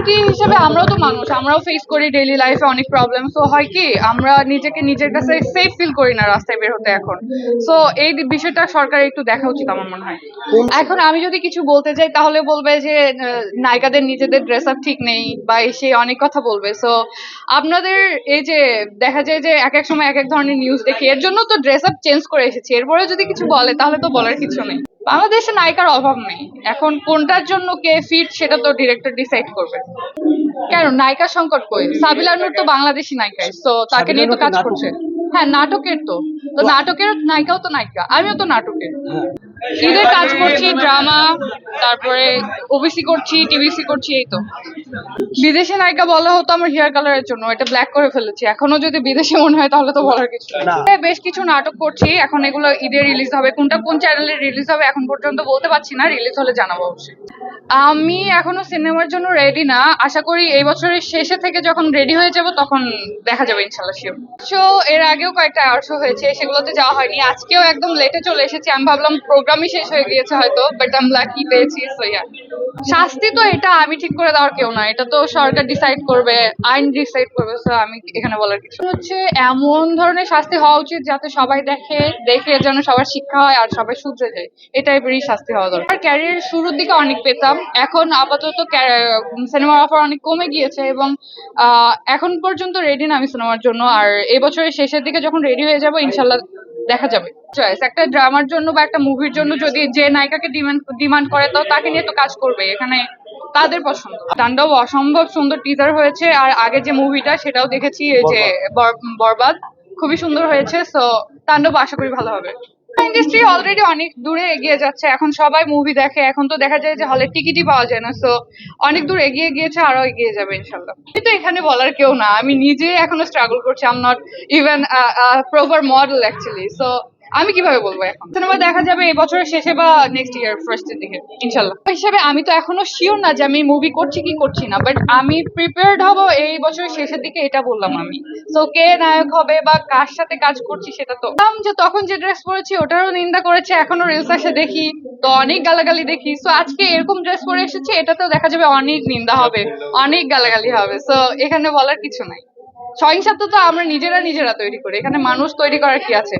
Celebrity হিসেবে আমরাও তো মানুষ, আমরাও ফেস করি ডেইলি লাইফে অনেক প্রবলেম সো হয় কি, আমরা নিজেকে নিজের কাছে সেফ ফিল করি না রাস্তায় বের হতে এখন। সো এই বিষয়টা সরকারের একটু দেখা উচিত আমার মনে হয়। এখন আমি যদি কিছু বলতে যাই, তাহলে বলবে যে নায়িকাদের নিজেদের ড্রেস আপ ঠিক নেই, বা সে অনেক কথা বলবে। সো আপনাদের এই যে, দেখা যায় যে, এক এক সময় এক এক ধরনের নিউজ দেখি। এর জন্য তো ড্রেস আপ চেঞ্জ করে এসেছি। এরপরে যদি কিছু বলে, তাহলে তো বলার কিছু নেই। বাংলাদেশে নায়িকার অভাব নেই। এখন কোনটার জন্য কে ফিট সেটা তো ডিরেক্টর ডিসাইড করবে। কেন? নায়িকা সংকট কই? সাবিলার নূর তো বাংলাদেশি নায়িকা তো তাকে নিয়ে তো কাজ করছে। হ্যাঁ নাটকের তো। তো নাটকের নায়িকাও তো নায়িকা আমিও তো নাটকের। ঈদের কাজ করছি ড্রামা তারপরে ওবিসি করছি টিভিসি করছি এই তো। বিদেশি নায়িকা বলা হতো আমার হেয়ার কালারের জন্য এটা ব্ল্যাক করে ফেলেছি। এখনও যদি বিদেশি মনে হয় তাহলে তো বলার কিছু নেই। বেশ কিছু নাটক করছি এখন এগুলো ঈদে রিলিজ হবে। কোনটা কোন চ্যানেলে রিলিজ হবে এখন পর্যন্ত বলতে পারছি না রিলিজ হলে জানাব অবশ্যই। আমি এখনও সিনেমার জন্য রেডি না। আশা করি এই বছরের শেষে থেকে যখন রেডি হয়ে যাব তখন দেখা যাবে ইনশাল্লাহ শিওর শো এর আগেও কয়েকটা আওয়ার শো হয়েছে সেগুলোতে যাওয়া হয়নি। আজকেও একদম লেটে চলে এসেছি। আমি ভাবলাম প্রোগ্রামই শেষ হয়ে গিয়েছে হয়তো বাট আমি লাকি পেয়েছি সো ইয়া শাস্তি তো এটা, আমি ঠিক করে দেওয়ার কেউ না, এটা তো সরকার ডিসাইড করবে, আইন ডিসাইড করবে সো আমি এখানে বলার কিছু হচ্ছে, এমন ধরনের শাস্তি হওয়া উচিত যাতে সবাই দেখে দেখে যেন সবার শিক্ষা হয় আর সবাই শুধরে যায় এই টাইপেরই শাস্তি হওয়া দরকার। ক্যারিয়ার শুরুর দিকে অনেক পেতাম, এখন আপাতত সিনেমার অফার অনেক কমে গিয়েছে এবং এখন পর্যন্ত রেডি না আমি সিনেমার জন্য, আর এবছরের শেষের দিকে যখন রেডি হয়ে যাব, ইনশাল্লাহ দেখা যাবে। চয়েস একটা ড্রামার জন্য বা একটা মুভির জন্য যদি যে নায়িকাকে ডিমান্ড ডিমান্ড করে তো তাকে নিয়ে তো কাজ করবে। এখানে তাদের পছন্দ। তাণ্ডব অসম্ভব সুন্দর টিজার হয়েছে আর আগে যে মুভিটা সেটাও দেখেছি এই যে বর- বরবাদ খুবই সুন্দর হয়েছে। সো তাণ্ডব আশা করি ভালো হবে। ইন্ডাস্ট্রি অলরেডি অনেক দূরে এগিয়ে যাচ্ছে। এখন সবাই মুভি দেখে। এখন তো দেখা যায় যে হলের টিকিটই পাওয়া যায় না। সো অনেক দূর এগিয়ে গিয়েছে, আরও এগিয়ে যাবে, ইনশাল্লাহ। আমি তো এখানে বলার কেউ না। আমি নিজে এখনও স্ট্রাগল করছি। I'm not even proper model actually so আমি কীভাবে বলব এখন? সিনেমা দেখা যাবে এবছরের শেষে বা নেক্সট ইয়ার ফার্স্টের দিকে, ইনশাল্লাহ। হিসাবে আমি তো এখনও শিওর না যে আমি মুভি করছি কি করছি না বাট আমি প্রিপেয়ার্ড হব এই বছরের শেষের দিকে, এটা বললাম আমি। তো কে নায়ক হবে বা কার সাথে কাজ করছি সেটা তো যে তখন যে ড্রেস পরেছি, ওটারও নিন্দা করেছে, এখনও রিলস আসে দেখি, তো অনেক গালাগালি দেখি। সো আজকে এরকম ড্রেস পরে এসেছি, এটাতেও দেখা যাবে অনেক নিন্দা হবে, অনেক গালাগালি হবে। সো এখানে বলার কিছু নাই। সহিংসাত্মতা তো আমরা নিজেরা নিজেরা তৈরি করি, এখানে মানুষ তৈরি করার কি আছে?